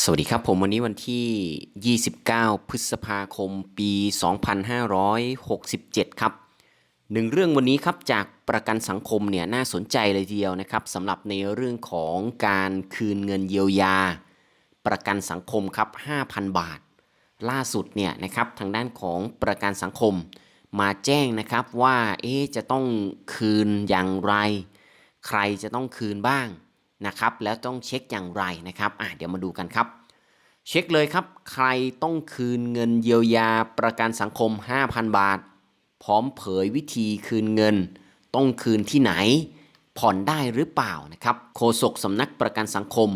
สวัสดีครับผมวันนี้วันที่ 29 พฤษภาคม ปี 2567 ครับหนึ่งเรื่องวันนี้ครับจากประกันสังคมเนี่ยน่าสนใจเลยทีเดียวนะครับสำหรับในเรื่องของการคืนเงินเยียวยา ประกันสังคมครับ 5,000 บาท ล่าสุดเนี่ยนะครับทางด้านของประกันสังคม มาแจ้งนะครับว่าเอ๊ะจะต้องคืนอย่างไร ใครจะต้องคืนบ้าง นะครับแล้วต้องเช็คอย่างไรนะครับอะเดี๋ยวมาดูกันครับ เช็คเลยครับ ใครต้องคืนเงินเยียวยาประกันสังคม 5,000 บาท พร้อมเผยวิธีคืนเงิน ต้องคืนที่ไหน ผ่อนได้หรือเปล่านะครับโฆษกสำนักประกันสังคม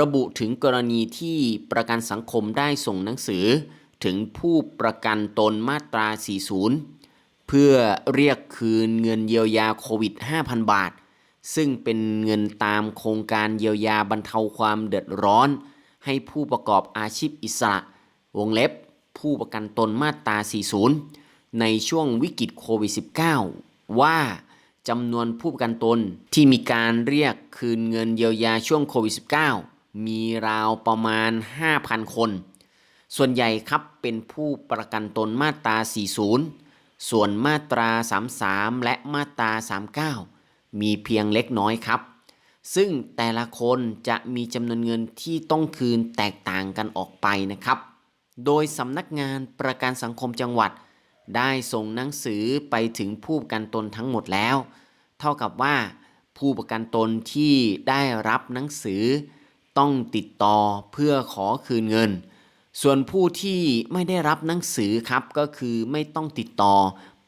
ระบุถึงกรณีที่ประกันสังคมได้ส่งหนังสือ ถึงผู้ประกันตนมาตรา 40 เพื่อเรียกคืนเงินเยียวยาโควิด 5,000 บาท ซึ่งเป็นเงินตามโครงการเยียวยาบรรเทาความเดือดร้อน ให้ผู้ประกอบอาชีพอิสระ วงเล็บ ผู้ประกันตนมาตรา 40 ในช่วงวิกฤตโควิด -19 ว่าจำนวนผู้ประกันตนที่มีการเรียกคืนเงินเยียวยาช่วงโควิด -19 มีราวประมาณ 5,000 คน ส่วนใหญ่ครับเป็นผู้ประกันตนมาตรา 40 ส่วนมาตรา 33 และมาตรา 39 มีเพียงเล็กน้อยครับ ซึ่งแต่ละคนจะมีจำนวนเงินที่ต้องคืนแตกต่างกันออกไปนะครับ โดยสำนักงานประกันสังคมจังหวัด ได้ส่งหนังสือไปถึงผู้ประกันตนทั้งหมดแล้ว เท่ากับว่าผู้ประกันตนที่ได้รับหนังสือ ต้องติดต่อเพื่อขอคืนเงิน ส่วนผู้ที่ไม่ได้รับหนังสือครับก็คือไม่ต้องติดต่อ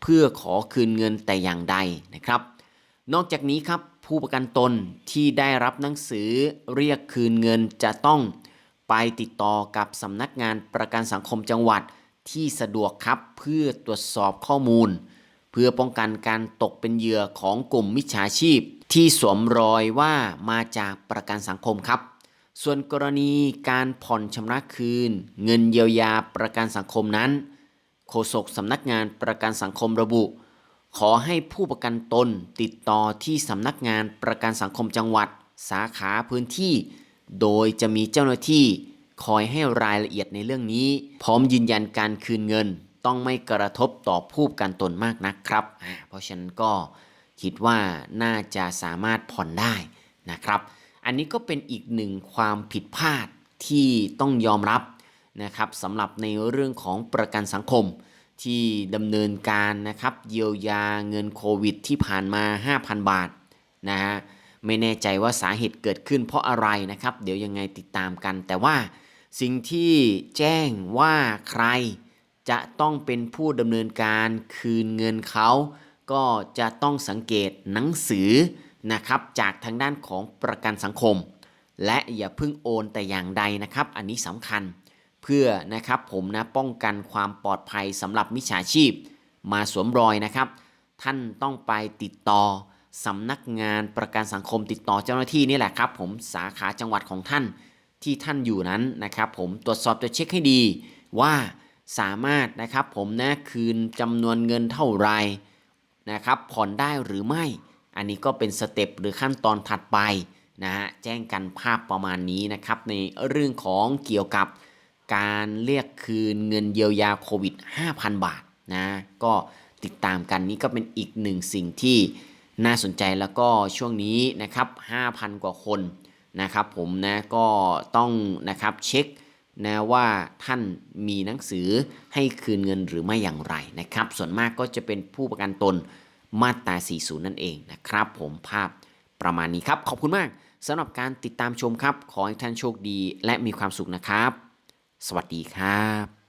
เพื่อขอคืนเงินแต่อย่างใดนะครับ นอกจากนี้ครับผู้ประกันตนที่ได้รับหนังสือเรียกคืนเงินจะต้องไปติดต่อกับสำนักงานประกันสังคมจังหวัดที่สะดวกครับเพื่อตรวจสอบข้อมูล เพื่อป้องกันการตกเป็นเหยื่อของกลุ่มมิจฉาชีพ ที่สวมรอยว่ามาจากประกันสังคมครับ ส่วนกรณีการผ่อนชำระคืน เงินเยียวยาประกันสังคมนั้น โฆษกสำนักงานประกันสังคมระบุ ขอให้ผู้ประกันตนติดต่อที่สำนักงานประกันสังคมจังหวัด สาขาพื้นที่ โดยจะมีเจ้าหน้าที่คอยให้รายละเอียดในเรื่องนี้ พร้อมยืนยันการคืนเงิน ต้องไม่กระทบต่อผู้ประกันตนมากนักครับ เพราะฉะนั้นก็คิดว่าน่าจะสามารถผ่อนได้นะครับ อันนี้ก็เป็นอีกหนึ่งความผิดพลาดที่ต้องยอมรับนะครับสำหรับในเรื่องของประกันสังคม ที่ดำเนินการนะครับเยียวยาเงินโควิดที่ผ่านมา 5,000 บาทนะฮะไม่แน่ใจว่าสาเหตุเกิดขึ้นเพราะอะไรนะครับ เดี๋ยวยังไงติดตามกัน แต่ว่าสิ่งที่แจ้งว่าใครจะต้องเป็นผู้ดำเนินการคืนเงินเขาก็จะต้องสังเกตหนังสือนะครับจากทางด้านของประกันสังคม และอย่าเพิ่งโอนแต่อย่างใดนะครับ อันนี้สำคัญ เพื่อนะครับผมนะป้องกันความปลอดภัยสำหรับมิจฉาชีพ มาสวมรอยนะครับ ท่านต้องไปติดต่อสำนักงานประกันสังคมติดต่อเจ้าหน้าที่นี่แหละครับ ผมสาขาจังหวัดของท่านที่ท่านอยู่นั้นนะครับ ผมตรวจสอบจะเช็คให้ดีว่าสามารถนะครับผมนะคืนจำนวนเงินเท่าไหรนะครับผ่อนได้หรือไม่ อันนี้ก็เป็นสเต็ปหรือขั้นตอนถัดไปนะฮะแจ้งกันภาพประมาณนี้นะครับในเรื่องของเกี่ยวกับ การเรียกคืนเงินเยียวยาโควิด 5,000 บาทนะก็ติดตามกันนี่ก็เป็นอีกหนึ่งสิ่งที่น่าสนใจแล้วก็ช่วงนี้นะครับ 5,000 กว่าคนนะครับผมนะก็ต้องนะครับเช็คนะว่าท่านมีหนังสือให้คืนเงินหรือไม่อย่างไรนะครับ ส่วนมากก็จะเป็นผู้ประกันตนมาตรา 40 นั่นเองนะครับ ผมภาพประมาณนี้ครับ ขอบคุณมากสำหรับการติดตามชมครับ ขอให้ท่านโชคดีและมีความสุขนะครับ สวัสดีครับ